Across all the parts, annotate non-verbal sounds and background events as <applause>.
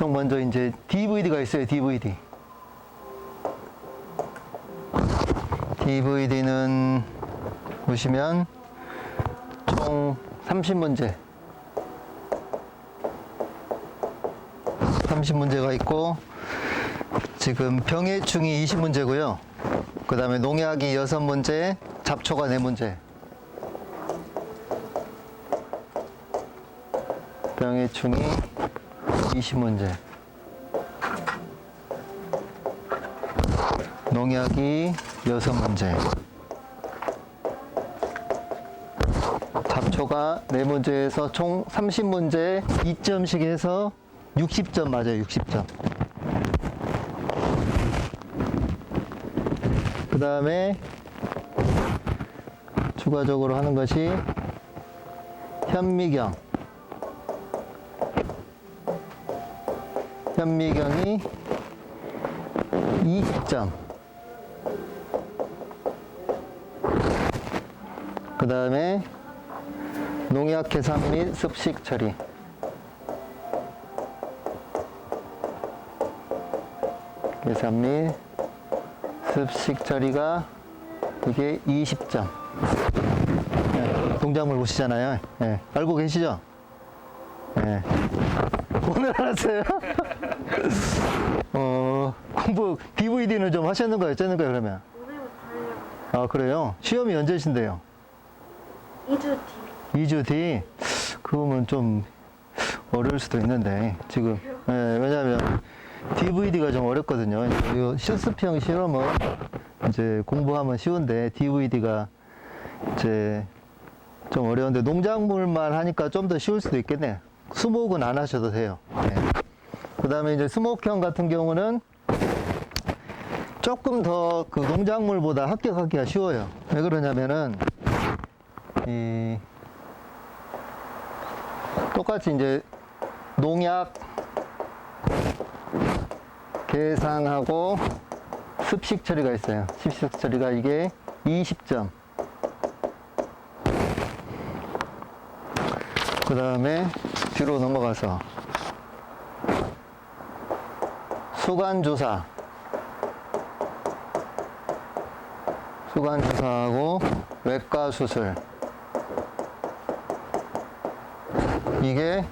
총 먼저 이제 DVD가 있어요, DVD. DVD는 보시면 총 30문제. 30문제가 있고, 지금 병해충이 20문제고요. 그 다음에 농약이 6문제, 잡초가 4문제. 병해충이 20문제. 농약이 6문제. 잡초가 4문제에서 총 30문제 2점씩 해서 60점 맞아요, 60점. 그 다음에 추가적으로 하는 것이 현미경. 현미경이 20점. 그 다음에 농약 계산 및 습식 처리. 계산 및 습식 처리가 이게 20점. 네, 농작물 보시잖아요. 네, 알고 계시죠? 네. 오늘 알았어요? <laughs> 어, 공부, DVD는 좀 하셨는 거예요? 쨌는 거예요, 그러면? 오늘부터 하려고 아, 그래요? 시험이 언제신데요? 2주 뒤 2주 뒤? 그러면 좀 어려울 수도 있는데, 지금. 예, 왜냐면 DVD가 좀 어렵거든요. 이 실습형 실험은 이제 공부하면 쉬운데, DVD가 이제 좀 어려운데, 농작물만 하니까 좀 더 쉬울 수도 있겠네. 수목은 안 하셔도 돼요. 그 다음에 이제 수목형 같은 경우는 조금 더 그 농작물보다 합격하기가 쉬워요. 왜 그러냐면은, 이, 똑같이 이제 농약 계상하고 습식 처리가 있어요. 습식 처리가 이게 20점. 그 다음에 뒤로 넘어가서 수관 조사. 수관 조사하고 외과 수술. 이게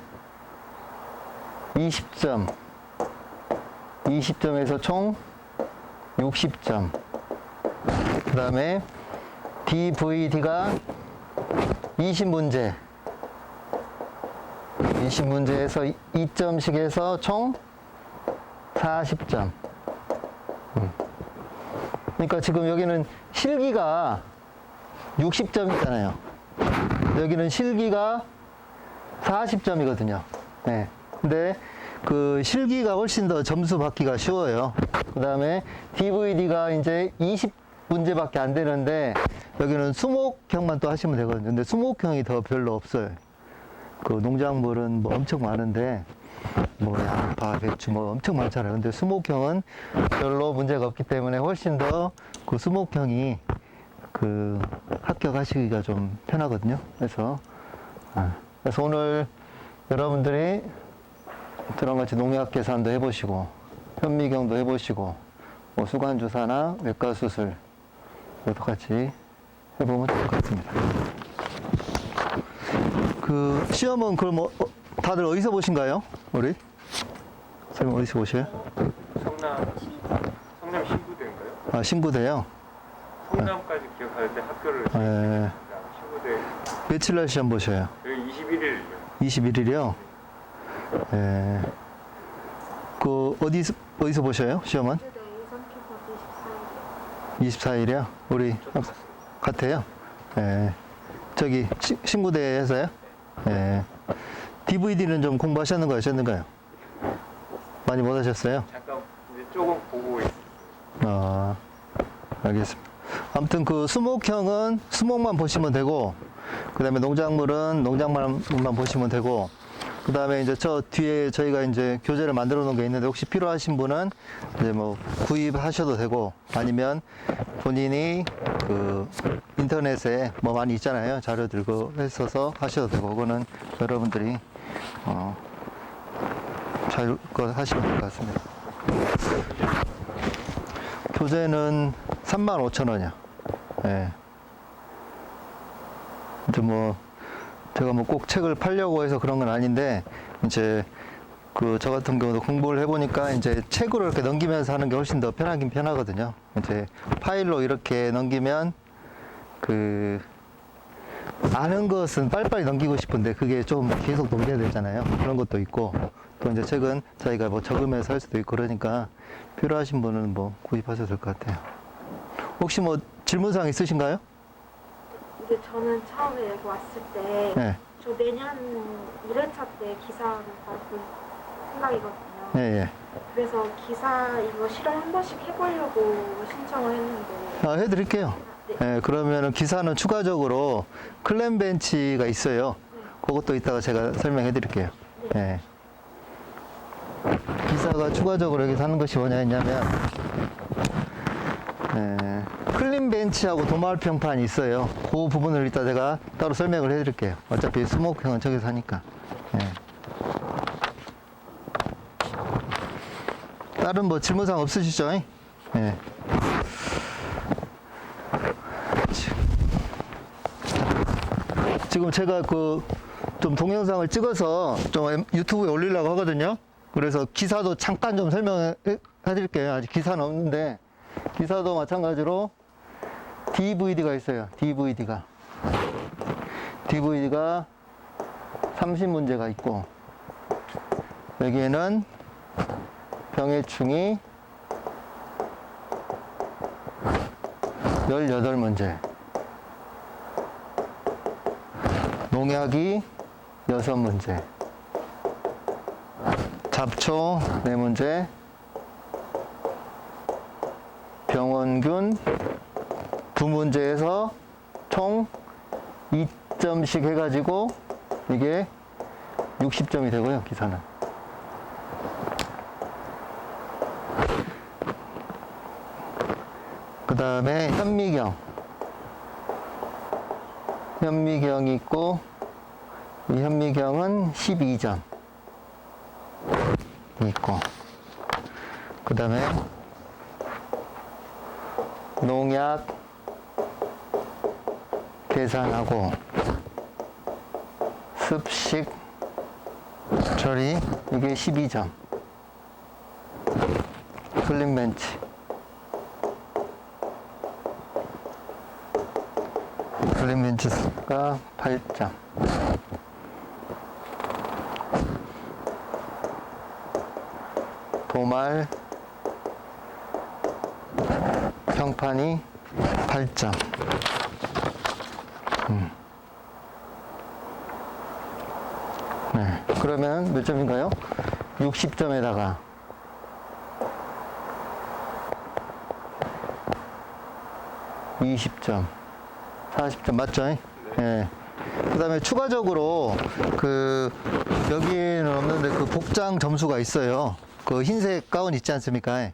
20점. 20점에서 총 60점. 그 다음에 DVD가 20문제. 20문제에서 2점씩 해서 총 40점. 음. 그러니까 지금 여기는 실기가 60점이잖아요. 여기는 실기가 40점이거든요. 네. 근데 그 실기가 훨씬 더 점수 받기가 쉬워요. 그 다음에 DVD가 이제 20문제밖에 안 되는데 여기는 수목형만 또 하시면 되거든요. 근데 수목형이 더 별로 없어요. 그 농작물은 뭐 엄청 많은데 뭐 양파, 배추 뭐 엄청 많잖아요. 근데 수목형은 별로 문제가 없기 때문에 훨씬 더 그 수목형이 그 합격하시기가 좀 편하거든요. 그래서 아, 그래서 오늘 여러분들이 저랑 같이 농약 계산도 해보시고 현미경도 해보시고 뭐 수관 주사나 외과 수술 이것도 같이 해보면 될 것 같습니다. 그 시험은 그럼 뭐 어, 다들 어디서 보신가요? 우리 선생님 어디서 보셔요? 성남 성남 신구대인가요? 아 신구대요. 성남까지 기억하는데 학교를 예. 신구대 며칠 날 시험 보셔요? 여기 21일이요. 21일이요. 예. 그 어디서 어디서 보셔요? 시험은? 주대 예선 큐버 24일 24일이요. 우리 같아요. 예. 저기 시- 신구대에서요? 예. DVD는 좀 공부하셨는 거 하셨는가요? 많이 못 하셨어요? 잠깐 이제 조금 보고 있어요. 아, 알겠습니다. 아무튼 그 수목형은 수목만 보시면 되고, 그 다음에 농작물은 농작물만 보시면 되고, 그 다음에 이제 저 뒤에 저희가 이제 교재를 만들어 놓은 게 있는데, 혹시 필요하신 분은 이제 뭐 구입하셔도 되고, 아니면 본인이 그 인터넷에 뭐 많이 있잖아요. 자료들 그 했어서 하셔도 되고, 그거는 여러분들이 어, 자유껏 하시면 될 것 같습니다. 교재는 35,000원이요. 예. 이제 뭐, 제가 뭐 꼭 책을 팔려고 해서 그런 건 아닌데, 이제, 그, 저 같은 경우도 공부를 해보니까 이제 책으로 이렇게 넘기면서 하는 게 훨씬 더 편하긴 편하거든요. 이제 파일로 이렇게 넘기면, 그, 아는 것은 빨리빨리 넘기고 싶은데 그게 좀 계속 넘겨야 되잖아요. 그런 것도 있고 또 이제 책은 자기가 뭐 적으면서 할 수도 있고 그러니까 필요하신 분은 뭐 구입하셔도 될 것 같아요. 혹시 뭐 질문사항 있으신가요? 근데 저는 처음에 여기 왔을 때 네. 저 내년 1회차 때 기사를 받을 생각이거든요. 예, 예. 그래서 기사 이거 실험 한 번씩 해보려고 신청을 했는데 아, 해드릴게요. 네. 예, 그러면은 기사는 추가적으로 클램 벤치가 있어요. 그것도 이따가 제가 설명해 드릴게요. 예. 기사가 추가적으로 여기서 하는 것이 뭐냐 했냐면, 예, 클린 벤치하고 도마울 평판이 있어요. 그 부분을 이따 제가 따로 설명을 해 드릴게요. 어차피 스모크형은 저기서 하니까. 예. 다른 뭐 질문사항 없으시죠? 예. 지금 제가 그 좀 동영상을 찍어서 좀 유튜브에 올리려고 하거든요. 그래서 기사도 잠깐 좀 설명해 드릴게요. 아직 기사는 없는데 기사도 마찬가지로 DVD가 있어요. DVD가. DVD가 30문제가 있고 여기에는 병해충이 18문제. 농약이 여섯 문제, 잡초 네 문제, 병원균 두 문제에서 총 2점씩 해가지고 이게 60점이 되고요, 기사는. 그 다음에 현미경. 현미경이 있고, 이 현미경은 12점 있고 그 다음에 농약 계산하고 습식 처리 이게 12점 클린벤치 클린벤치가 8점 도말 평판이 8점. 음. 네. 그러면 몇 점인가요? 60점에다가 이십 점 40점 맞죠? 예. 그 다음에 추가적으로 그 여기는 없는데 그 복장 점수가 있어요. 그 흰색 가운 있지 않습니까?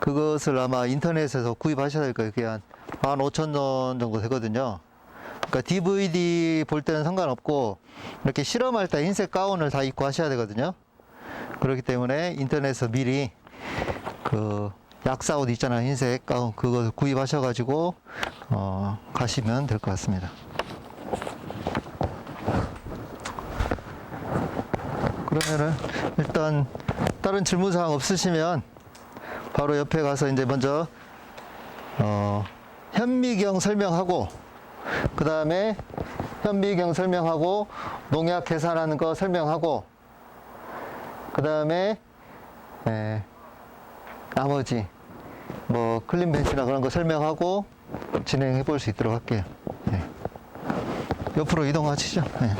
그것을 아마 인터넷에서 구입하셔야 될 거예요. 그게 한 15,000원 정도 되거든요. 그러니까 DVD 볼 때는 상관없고 이렇게 실험할 때 흰색 가운을 다 입고 하셔야 되거든요. 그렇기 때문에 인터넷에서 미리 그 약사 옷 있잖아요. 흰색 가운 그거 구입하셔가지고 어, 가시면 될 것 같습니다. 그러면은 일단 다른 질문 사항 없으시면 바로 옆에 가서 이제 먼저 어, 현미경 설명하고 그 다음에 현미경 설명하고 농약 계산하는 거 설명하고 그 다음에 나머지 뭐 클린 벤치나 그런 거 설명하고 진행해 볼 수 있도록 할게요. 네. 옆으로 이동하시죠. 네.